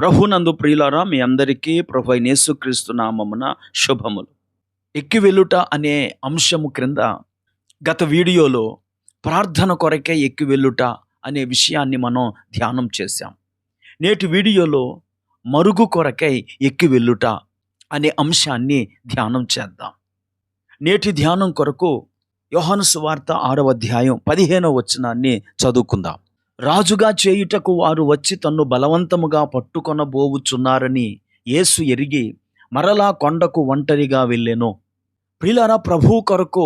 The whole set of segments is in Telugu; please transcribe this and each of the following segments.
ప్రభునందు ప్రియులారా మీ అందరికీ ప్రభు అయిన యేసుక్రీస్తు నామమున శుభములు. ఎక్కి వెళ్ళుట అనే అంశము క్రింద గత వీడియోలో ప్రార్థన కొరకే ఎక్కి వెళ్ళుట అనే విషయాన్ని మనం ధ్యానం చేశాం. నేటి వీడియోలో మరుగు కొరకై ఎక్కి వెళ్ళుట అనే అంశాన్ని ధ్యానం చేద్దాం. నేటి ధ్యానం కొరకు యోహాను సువార్త ఆరవ అధ్యాయం పదిహేనవ వచనాన్ని చదువుకుందాం. రాజుగా చేయుటకు వారు వచ్చి తన్ను బలవంతముగా పట్టుకొనబోవుచున్నారని యేసు ఎరిగి మరలా కొండకు ఒంటరిగా వెళ్ళెను. ప్రిలారా ప్రభు కొరకు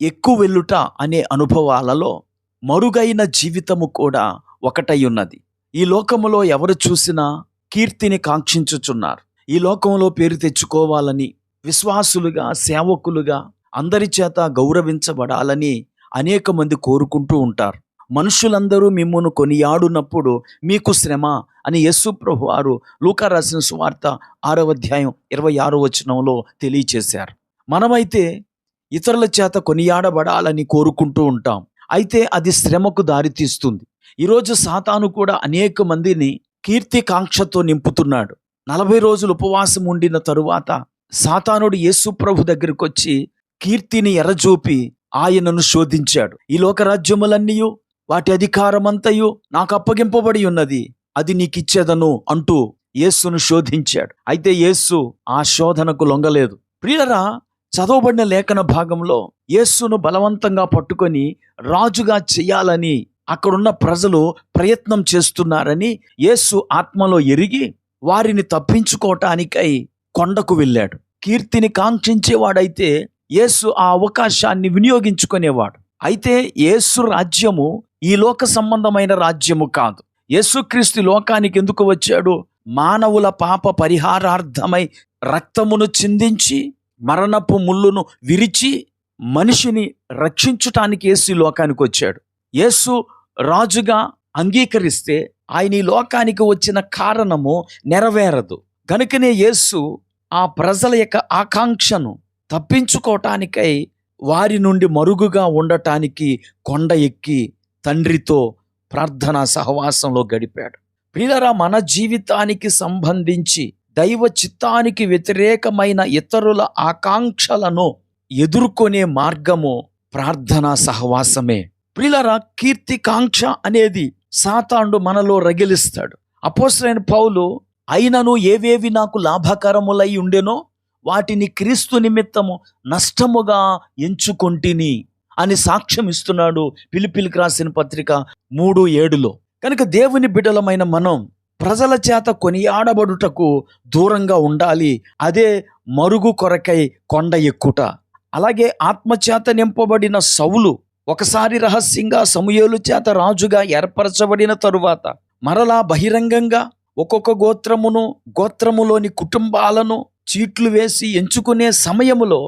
ఎక్కువ వెళ్ళుట అనే అనుభవాలలో మరుగైన జీవితము కూడా ఒకటై ఉన్నది ఈ లోకములో ఎవరు చూసినా కీర్తిని కాంక్షించుచున్నారు. ఈ లోకంలో పేరు తెచ్చుకోవాలని విశ్వాసులుగా సేవకులుగా అందరి చేత గౌరవించబడాలని అనేక మంది కోరుకుంటూ ఉంటారు. మనుషులందరూ మిమ్మును కొనియాడునప్పుడు మీకు శ్రమ అని యస్సు ప్రభు వారు లూకా రాసిన సువార్త ఆరవ అధ్యాయం ఇరవై ఆరో వచనంలో తెలియచేశారు. మనమైతే ఇతరుల చేత కొనియాడబడాలని కోరుకుంటూ ఉంటాం. అయితే అది శ్రమకు దారితీస్తుంది ఈరోజు సాతాను కూడా అనేక మందిని కీర్తికాంక్షతో నింపుతున్నాడు. నలభై రోజులు ఉపవాసం ఉండిన తరువాత సాతానుడు యేసు ప్రభు దగ్గరికి వచ్చి కీర్తిని ఎరజూపి ఆయనను శోధించాడు. ఈ లోకరాజ్యములన్నీ వాటి అధికారమంతయు నాకు అప్పగింపబడి ఉన్నది అది నీకిచ్చేదను అంటూ యేస్సును శోధించాడు. అయితే యేస్సు ఆ శోధనకు లొంగలేదు. ప్రియరా చదవబడిన లేఖన భాగంలో యేస్సును బలవంతంగా పట్టుకొని రాజుగా చేయాలని అక్కడున్న ప్రజలు ప్రయత్నం చేస్తున్నారని యేస్సు ఆత్మలో ఎరిగి వారిని తప్పించుకోవటానికై కొండకు వెళ్ళాడు. కీర్తిని కాంక్షించేవాడైతే యేసు ఆ అవకాశాన్ని వినియోగించుకునేవాడు. అయితే యేసు రాజ్యము ఈ లోక సంబంధమైన రాజ్యము కాదు. యేసుక్రీస్తు లోకానికి ఎందుకు వచ్చాడు? మానవుల పాప పరిహారార్థమై రక్తమును చిందించి మరణపు ముళ్ళును విరిచి మనిషిని రక్షించుటానికి యేసు లోకానికి వచ్చాడు. యేసు రాజుగా అంగీకరిస్తే ఆయన ఈ లోకానికి వచ్చిన కారణము నెరవేరదు. కనుకనే యేసు ఆ ప్రజల యొక్క ఆకాంక్షను తప్పించుకోవటానికై వారి నుండి మరుగుగా ఉండటానికి కొండ ఎక్కి తండ్రితో ప్రార్థనా సహవాసంలో గడిపాడు. ప్రియులరా మన జీవితానికి సంబంధించి దైవ చిత్తానికి వ్యతిరేకమైన ఇతరుల ఆకాంక్షలను ఎదుర్కొనే మార్గము ప్రార్థనా సహవాసమే. ప్రియులరా కీర్తికాంక్ష అనేది సాతాండు మనలో రగిలిస్తాడు. అపోసరైన పౌలు అయినను ఏవేవి నాకు లాభకరములై ఉండెనో వాటిని క్రీస్తు నిమిత్తము నష్టముగా ఎంచుకొంటిని. అని సాక్ష్యం ఇస్తున్నాడు పిలిపిలికి రాసిన పత్రిక మూడు ఏడులో. కనుక దేవుని బిడలమైన మనం ప్రజల చేత కొనియాడబడుటకు దూరంగా ఉండాలి అదే మరుగు కొరకై కొండ ఎక్కుట. అలాగే ఆత్మచేత నింపబడిన సౌలు ఒకసారి రహస్యంగా సమూహలు చేత రాజుగా ఏర్పరచబడిన తరువాత మరలా బహిరంగంగా ఒక్కొక్క గోత్రమును గోత్రములోని కుటుంబాలను చీట్లు వేసి ఎంచుకునే సమయములో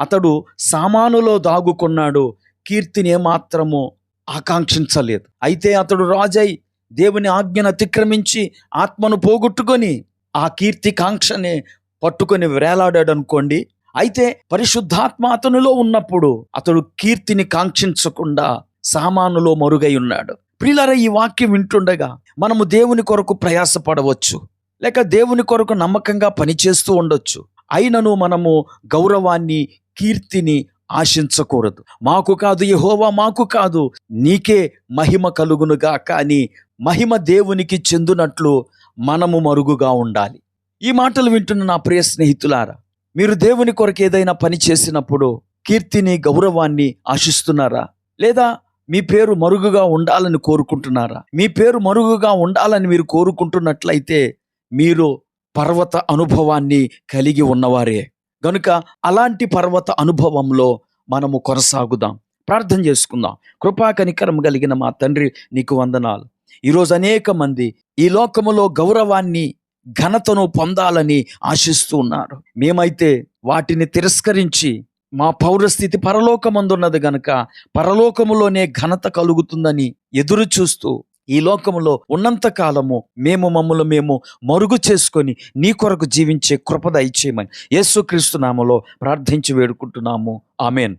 అతడు సామానులో దాగుకున్నాడు. కీర్తిని ఏమాత్రము ఆకాంక్షించలేదు. అయితే అతడు రాజై దేవుని ఆజ్ఞను అతిక్రమించి ఆత్మను పోగొట్టుకొని ఆ కీర్తి కాంక్షని పట్టుకొని వేలాడాడు అనుకోండి అయితే పరిశుద్ధాత్మ అతనిలో ఉన్నప్పుడు అతడు కీర్తిని కాంక్షించకుండా సామానులో మరుగై ఉన్నాడు. ప్రియులర ఈ వాక్యం వింటుండగా మనము దేవుని కొరకు ప్రయాసపడవచ్చు. లేక దేవుని కొరకు నమ్మకంగా పనిచేస్తూ ఉండొచ్చు. అయినను మనము గౌరవాన్ని కీర్తిని ఆశించకూడదు. మాకు కాదు యహోవా మాకు కాదు. నీకే మహిమ కలుగునుగా కానీ మహిమ దేవునికి చెందునట్లు మనము మరుగుగా ఉండాలి. ఈ మాటలు వింటున్న నా ప్రియ స్నేహితులారా మీరు దేవుని కొరకు ఏదైనా పని చేసినప్పుడు కీర్తిని గౌరవాన్ని ఆశిస్తున్నారా? లేదా మీ పేరు మరుగుగా ఉండాలని కోరుకుంటున్నారా? మీ పేరు మరుగుగా ఉండాలని మీరు కోరుకుంటున్నట్లయితే మీరు పర్వత అనుభవాన్ని కలిగి ఉన్నవారే. గనుక అలాంటి పర్వత అనుభవంలో మనము కొనసాగుదాం. ప్రార్థన చేసుకుందాం. కృపా కనికరం కలిగిన మా తండ్రి నీకు వందనాలు. ఈరోజు అనేక మంది ఈ లోకములో గౌరవాన్ని ఘనతను పొందాలని ఆశిస్తూ ఉన్నారు. మేమైతే వాటిని తిరస్కరించి మా పౌరస్థితి పరలోకమందున్నది గనక పరలోకములోనే ఘనత కలుగుతుందని ఎదురు చూస్తూ ఈ లోకములో ఉన్నంత కాలము మేము మమ్మల్ని మేము మరుగు చేసుకొని నీ కొరకు జీవించే కృపద ఇచ్చేయమని యేసుక్రీస్తు నామలో ప్రార్థించి వేడుకుంటున్నాము. ఆమెన్.